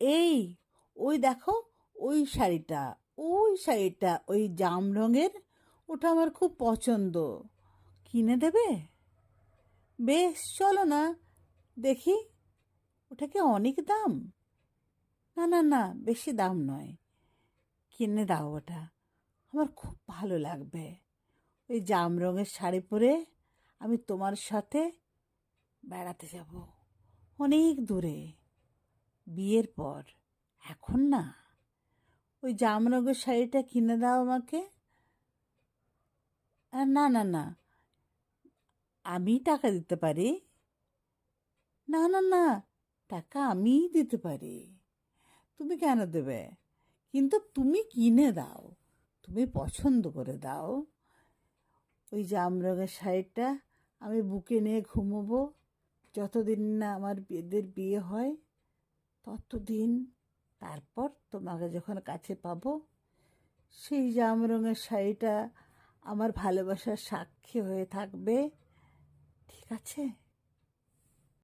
এই, ওই দেখো, ওই শাড়িটা ওই শাড়িটা, ওই জাম রঙের, ওটা আমার খুব পছন্দ। কিনে দেবে? বেশ, চলো না, দেখি, ওটা কি অনেক দাম? না না না, বেশি দাম নয়। কিনে দাও ওটা, আমার খুব ভালো লাগবে। ওই জাম রঙের শাড়ি পরে আমি তোমার সাথে বেড়াতে যাব, অনেক দূরে। বিয়ের পর। এখন না? ওই জাম রঙের শাড়িটা কিনে দাও আমাকে। না না না। আমি টাকা দিতে পারি? না না না। টাকা আমিই দিতে পারি। তুমি কেন দেবে? কিন্তু তুমি কিনে দাও। তুমি পছন্দ করে দাও। ওই জাম রঙের শাড়িটা আমি বুকে নিয়ে ঘুমোবো। যতদিন না আমার এদের বিয়ে হয়। ততদিন তারপর তোমাকে যখন কাছে পাবো, সেই জাম রঙের শাড়িটা আমার ভালোবাসার সাক্ষী হয়ে থাকবে। ঠিক আছে?